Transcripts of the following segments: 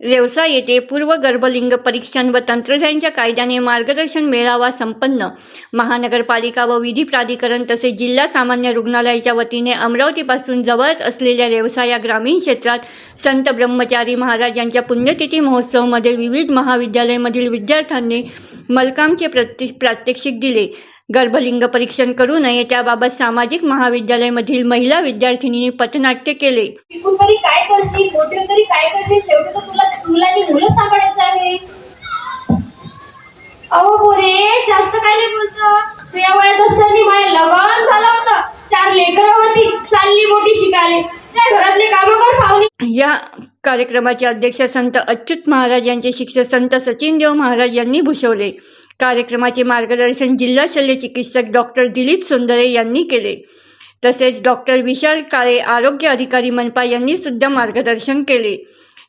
व्यवसाय येथे पूर्व गर्भलिंग परीक्षण व तंत्रज्ञानच्या कायद्याने मार्गदर्शन मेळावा संपन्न. महानगरपालिका व विधी प्राधिकरण तसेच जिल्हा सामान्य रुग्णालयाच्या वतीने अमरावतीपासून जवळच असलेल्या व्यवसाय या ग्रामीण क्षेत्रात संत ब्रह्मचारी महाराज यांच्या पुण्यतिथी महोत्सवमध्ये विविध महाविद्यालयामधील विद्यार्थ्यांनी मलकामचे प्रत्ये प्रात्यक्षिक दिले. गर्भलिंग परीक्षण करू नये त्याबाबत सामाजिक महाविद्यालयामधील महिला विद्यार्थिनींनी पथनाट्य केले. शिकून तरी काय करशील? मोठी होऊन तरी काय करशील? शेवटी तर तुला तुला आणि मुलं सांभाळायचं आहे. अहो पोरे जास्त काय नाही बोलतो? तू या वयात असताना माझ्या लग्न झालं होतं. चार लेकरं होती. चालली मोठी शिकायला. त्या घरातले कामं कर पाहुणे. या कार्यक्रमाचे अध्यक्ष संत अच्युत महाराज यांचे शिक्षक संत सचिनदेव महाराज यांनी भूषवले. कार्यक्रमाचे मार्गदर्शन जिल्हा शल्य चिकित्सक डॉक्टर दिलीप सुंदरे यांनी केले. तसेच डॉक्टर विशाल काळे आरोग्य अधिकारी मनपा यांनी सुद्धा मार्गदर्शन केले.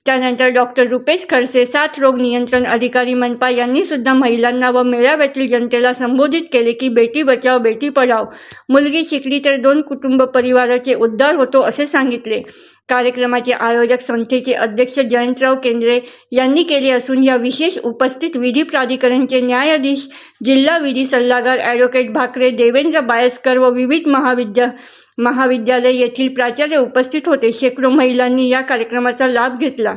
त्यानंतर डॉक्टर रुपेश खडसे साथ रोग नियंत्रण अधिकारी मनपा यांनी सुद्धा महिलांना व मेळाव्यातील जनतेला संबोधित केले की बेटी बचाव बेटी पढाव मुलगी शिकली तर दोन कुटुंब परिवाराचे उद्धार होतो असे सांगितले. कार्यक्रमाचे आयोजक संस्थेचे अध्यक्ष जयंतराव केंद्रे यांनी केले असून या विशेष उपस्थित विधी प्राधिकरणचे न्यायाधीश जिल्हा विधी सल्लागार ॲडव्होकेट भाकरे देवेंद्र बायस्कर व विविध महाविद्या महाविद्यालय येथील प्राचार्य उपस्थित होते. शेकडो महिलांनी या कार्यक्रमाचा लाभ घेतला.